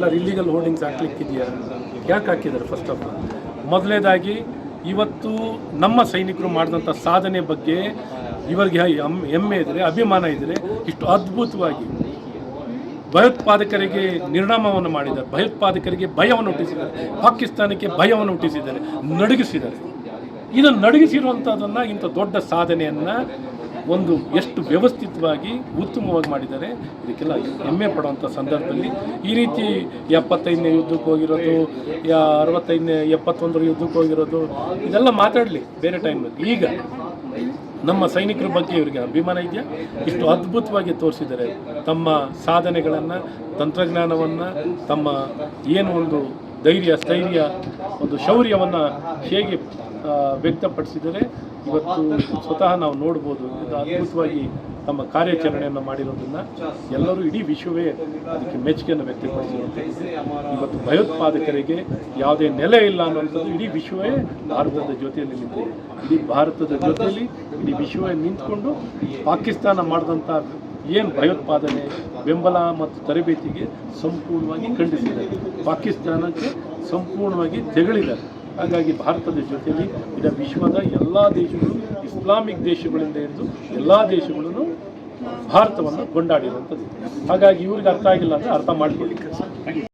ಎಲ್ಲ illegal holdings ಹಾಕ್ಲಿಕ್ಕಿದೆಯಾ? ಯಾಕೆ ಹಾಕಿದ್ದಾರೆ ಫಸ್ಟ್ ಆಫ್ ಆಲ್ ಮೊದಲನೇದಾಗಿ ಇವತ್ತು ನಮ್ಮ ಸೈನಿಕರು ಮಾಡಿದಂಥ ಸಾಧನೆ ಬಗ್ಗೆ ಇವರಿಗೆ ಹೆಮ್ಮೆ ಇದ್ದರೆ ಅಭಿಮಾನ ಇದ್ದರೆ ಇಷ್ಟು ಅದ್ಭುತವಾಗಿ ಭಯೋತ್ಪಾದಕರಿಗೆ ನಿರ್ಣಾಮವನ್ನು ಮಾಡಿದ್ದಾರೆ. ಭಯೋತ್ಪಾದಕರಿಗೆ ಭಯವನ್ನು ಹುಟ್ಟಿಸಿದ್ದಾರೆ. ಪಾಕಿಸ್ತಾನಕ್ಕೆ ಭಯವನ್ನು ಹುಟ್ಟಿಸಿದ್ದಾರೆ. ನಡುಗಿಸಿದ್ದಾರೆ. ಇದನ್ನು ನಡುಗಿಸಿರುವಂಥದ್ದನ್ನು ಇಂಥ ದೊಡ್ಡ ಸಾಧನೆಯನ್ನು ಒಂದು ಎಷ್ಟು ವ್ಯವಸ್ಥಿತವಾಗಿ ಉತ್ತಮವಾಗಿ ಮಾಡಿದ್ದಾರೆ, ಇದಕ್ಕೆಲ್ಲ ಹೆಮ್ಮೆ ಪಡುವಂಥ ಸಂದರ್ಭದಲ್ಲಿ. ಈ ರೀತಿ ಎಪ್ಪತ್ತೈದನೇ ಯುದ್ಧಕ್ಕೆ ಹೋಗಿರೋದು, ಯಾ ಅರವತ್ತೈದನೇ, ಎಪ್ಪತ್ತೊಂದರ ಯುದ್ಧಕ್ಕೆ ಹೋಗಿರೋದು, ಇದೆಲ್ಲ ಮಾತಾಡಲಿ ಬೇರೆ ಟೈಮಲ್ಲಿ ಈಗ ನಮ್ಮ ಸೈನಿಕರ ಬಗ್ಗೆ ಇವರಿಗೆ ಅಭಿಮಾನ ಇದೆಯಾ? ಇಷ್ಟು ಅದ್ಭುತವಾಗಿ ತೋರಿಸಿದ್ದಾರೆ ತಮ್ಮ ಸಾಧನೆಗಳನ್ನು, ತಂತ್ರಜ್ಞಾನವನ್ನು, ತಮ್ಮ ಏನು ಒಂದು ಧೈರ್ಯ, ಸ್ಥೈರ್ಯ, ಒಂದು ಶೌರ್ಯವನ್ನು ಹೇಗೆ ವ್ಯಕ್ತಪಡಿಸಿದರೆ ಇವತ್ತು ಸ್ವತಃ ನಾವು ನೋಡ್ಬೋದು. ಇದು ಅದ್ಭುತವಾಗಿ ತಮ್ಮ ಕಾರ್ಯಾಚರಣೆಯನ್ನು ಮಾಡಿರೋದನ್ನು ಎಲ್ಲರೂ ಇಡೀ ವಿಶ್ವವೇ ಅದಕ್ಕೆ ಮೆಚ್ಚುಗೆಯನ್ನು ವ್ಯಕ್ತಪಡಿಸಿರುವಂಥದ್ದು. ಇವತ್ತು ಭಯೋತ್ಪಾದಕರಿಗೆ ಯಾವುದೇ ನೆಲೆ ಇಲ್ಲ ಅನ್ನುವಂಥದ್ದು ಇಡೀ ವಿಶ್ವವೇ ಭಾರತದ ಜೊತೆಯಲ್ಲಿ ನಿಂತಿದೆ. ಇಡೀ ಭಾರತದ ಜೊತೆಯಲ್ಲಿ ಇಡೀ ವಿಶ್ವವೇ ನಿಂತ್ಕೊಂಡು ಪಾಕಿಸ್ತಾನ ಮಾಡಿದಂಥ ಏನು ಭಯೋತ್ಪಾದನೆ, ಬೆಂಬಲ ಮತ್ತು ತರಬೇತಿಗೆ ಸಂಪೂರ್ಣವಾಗಿ ಖಂಡಿಸಿದ್ದಾರೆ. ಪಾಕಿಸ್ತಾನಕ್ಕೆ ಸಂಪೂರ್ಣವಾಗಿ ತೆಗಳಿದ್ದಾರೆ. ಹಾಗಾಗಿ ಭಾರತದ ಜೊತೆಯಲ್ಲಿ ಇಡೀ ವಿಶ್ವದ ಎಲ್ಲ ದೇಶಗಳು ಇಸ್ಲಾಮಿಕ್ ದೇಶಗಳಿಂದ ಹಿಡಿದು ಎಲ್ಲ ದೇಶಗಳನ್ನು ಭಾರತವನ್ನು ಕೊಂಡಾಡಿರುವಂಥದ್ದು. ಹಾಗಾಗಿ ಇವ್ರಿಗೆ ಅರ್ಥ ಆಗಿಲ್ಲ ಅಂದರೆ ಅರ್ಥ ಮಾಡಿಕೊಳ್ಳಿ